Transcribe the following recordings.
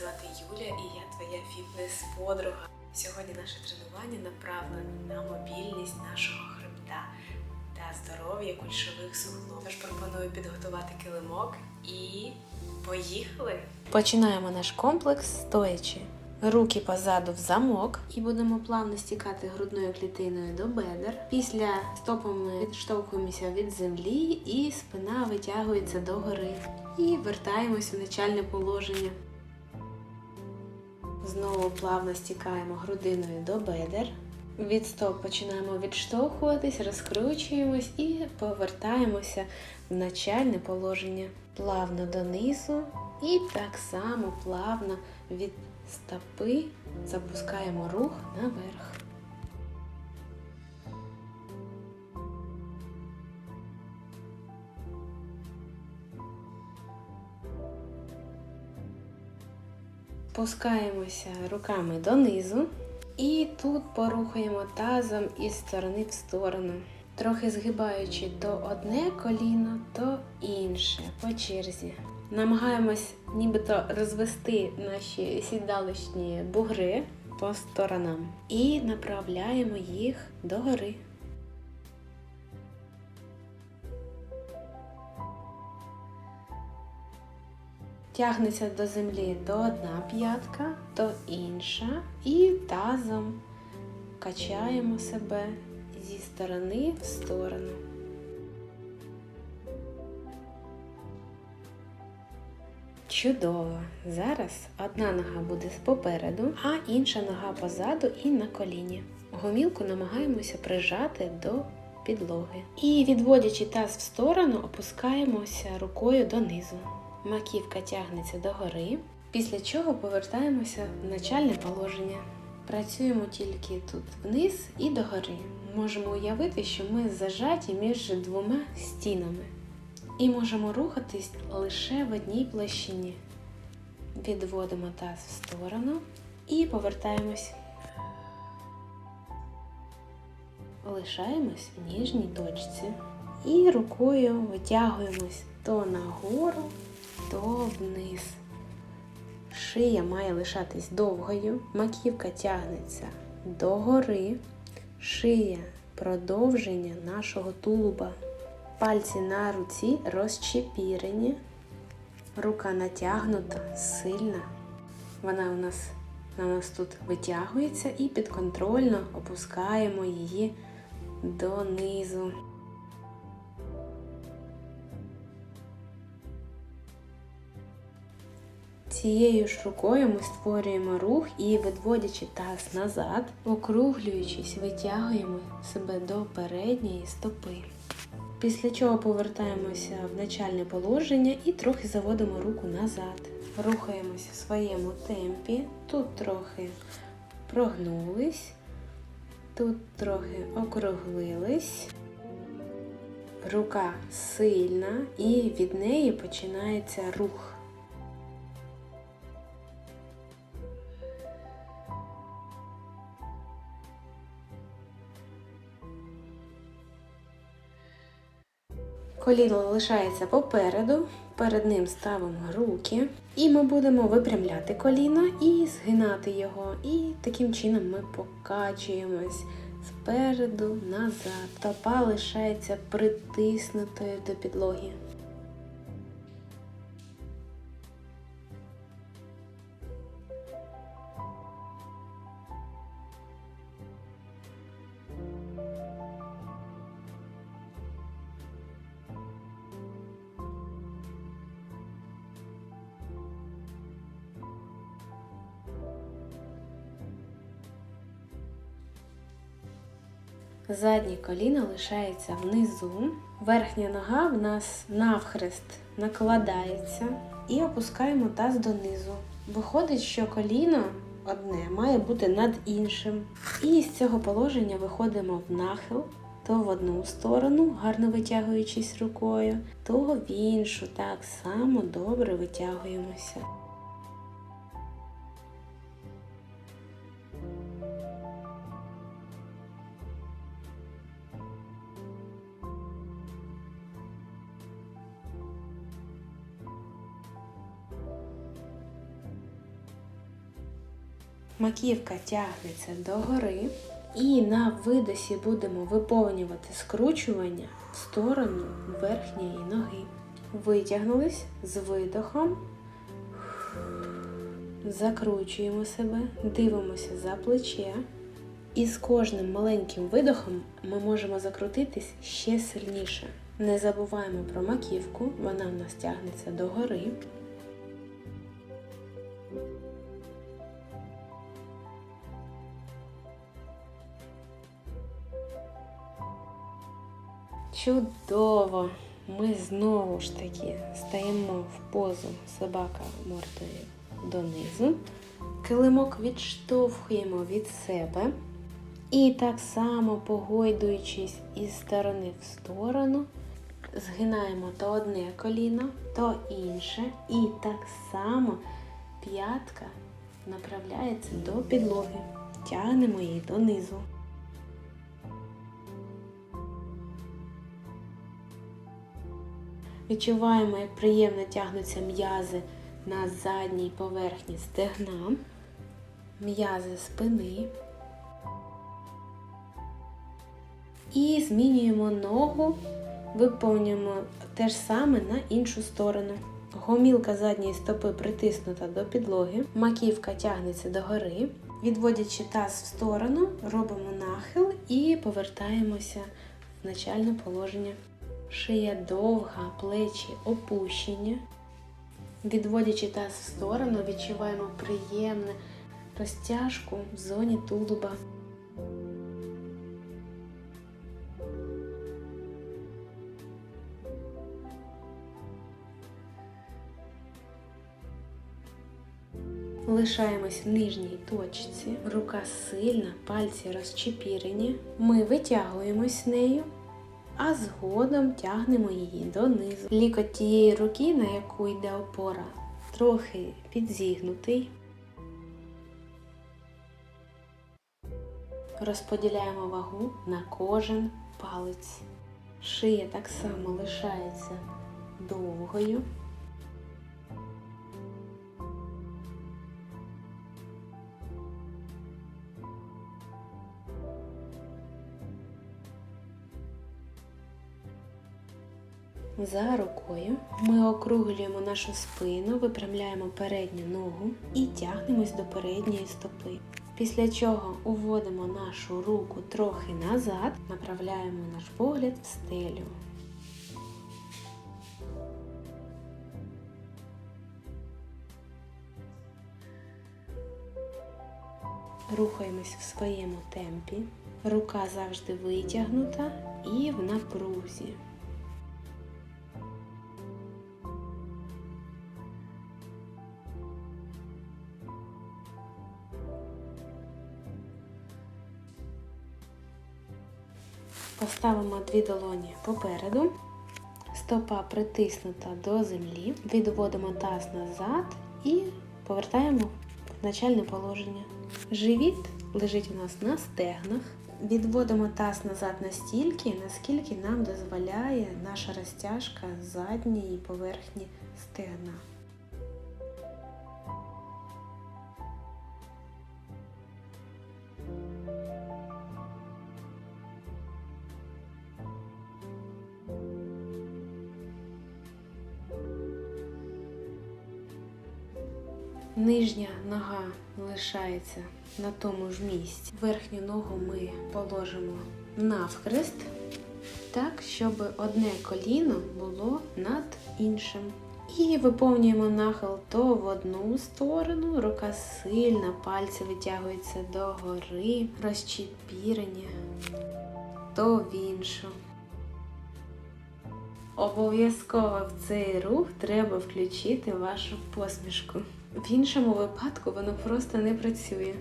звати Юля і я твоя фітнес-подруга. Сьогодні наше тренування направлене на мобільність нашого хребта та здоров'я кульшових суглобів. Тож пропоную підготувати килимок і поїхали! Починаємо наш комплекс стоячи. Руки позаду в замок і будемо плавно стікати грудною клітиною до бедер. Після стопами відштовхуємося від землі і спина витягується догори. І вертаємось у начальне положення. Знову плавно стікаємо грудиною до бедер. Від стоп починаємо відштовхуватись, розкручуємось і повертаємося в начальне положення. Плавно донизу і так само плавно від стопи запускаємо рух наверх. Спускаємося руками донизу і тут порухаємо тазом із сторони в сторону, трохи згибаючи то одне коліно, то інше по черзі. Намагаємось нібито розвести наші сідалищні бугри по сторонам і направляємо їх догори. Тягнеться до землі то одна п'ятка, то інша, і тазом качаємо себе зі сторони в сторону. Чудово! Зараз одна нога буде попереду, а інша нога позаду і на коліні. Гомілку намагаємося прижати до підлоги. І відводячи таз в сторону, опускаємося рукою донизу. Маківка тягнеться догори, після чого повертаємося в начальне положення. Працюємо тільки тут вниз і догори. Можемо уявити, що ми зажаті між двома стінами. І можемо рухатись лише в одній площині. Відводимо таз в сторону і повертаємось. Лишаємось в ніжній точці. І рукою витягуємось то нагору, то вниз. Шия має лишатись довгою, маківка тягнеться догори, шия продовження нашого тулуба. Пальці на руці розчепірені, рука натягнута, сильна. Вона у нас, у нас тут витягується і підконтрольно опускаємо її донизу. Цією ж рукою ми створюємо рух і, відводячи таз назад, округлюючись, витягуємо себе до передньої стопи. Після чого повертаємося в начальне положення і трохи заводимо руку назад. Рухаємося в своєму темпі. Тут трохи прогнулись, тут трохи округлились. Рука сильна і від неї починається рух. Коліно лишається попереду, перед ним ставимо руки, і ми будемо випрямляти коліно і згинати його. І таким чином ми покачуємось спереду назад. Топа лишається притиснутою до підлоги. Заднє коліно лишається внизу, верхня нога в нас навхрест накладається і опускаємо таз донизу. Виходить, що коліно одне має бути над іншим. І з цього положення виходимо в нахил, то в одну сторону, гарно витягуючись рукою, то в іншу. Так само добре витягуємося. Маківка тягнеться догори. І на видосі будемо виповнювати скручування в сторону верхньої ноги. Витягнулись з видохом. Закручуємо себе, дивимося за плече. І з кожним маленьким видохом ми можемо закрутитись ще сильніше. Не забуваємо про маківку, вона в нас тягнеться догори. Чудово! Ми знову ж таки стаємо в позу собака мордою донизу. Килимок відштовхуємо від себе. І так само, погойдуючись із сторони в сторону, згинаємо то одне коліно, то інше. І так само п'ятка направляється до підлоги. Тягнемо її донизу. Відчуваємо, як приємно тягнуться м'язи на задній поверхні стегна, м'язи спини. І змінюємо ногу, виповнюємо те ж саме на іншу сторону. Гомілка задньої стопи притиснута до підлоги, маківка тягнеться догори. Відводячи таз в сторону, робимо нахил і повертаємося в начальне положення. Шия довга, плечі опущені. Відводячи таз в сторону, відчуваємо приємну розтяжку в зоні тулуба. Лишаємось в нижній точці, рука сильна, пальці розчепірені. Ми витягуємось нею, а згодом тягнемо її донизу. Лікоть тієї руки, на яку йде опора, трохи підзігнутий. Розподіляємо вагу на кожен палець. Шия так само лишається довгою. За рукою ми округлюємо нашу спину, випрямляємо передню ногу і тягнемось до передньої стопи. Після чого уводимо нашу руку трохи назад, направляємо наш погляд в стелю. Рухаємось в своєму темпі. Рука завжди витягнута і в напрузі. Поставимо дві долоні попереду, стопа притиснута до землі, відводимо таз назад і повертаємо в начальне положення. Живіт лежить у нас на стегнах. Відводимо таз назад настільки, наскільки нам дозволяє наша розтяжка задньої поверхні стегна. Нижня нога лишається на тому ж місці. Верхню ногу ми положимо навхрест, так, щоб одне коліно було над іншим. І виповнюємо нахил то в одну сторону, рука сильна, пальці витягуються догори, розчепірені, то в іншу. Обов'язково в цей рух треба включити вашу посмішку. В іншому випадку воно просто не працює.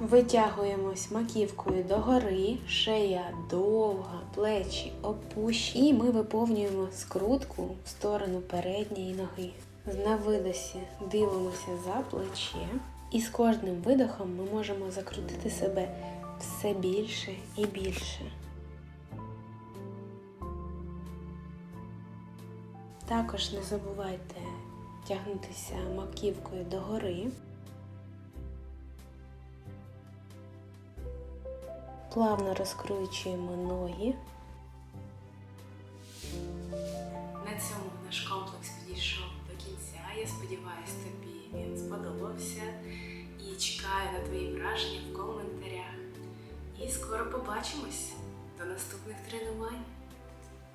Витягуємось маківкою догори, шея довга, плечі опущені. І ми виповнюємо скрутку в сторону передньої ноги. На видосі дивимося за плече. І з кожним видохом ми можемо закрутити себе все більше і більше. Також не забувайте тягнутися маківкою догори. Плавно розкручуємо ноги. Я сподіваюся, тобі він сподобався і чекаю на твої враження в коментарях. І скоро побачимось до наступних тренувань.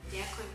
Дякую!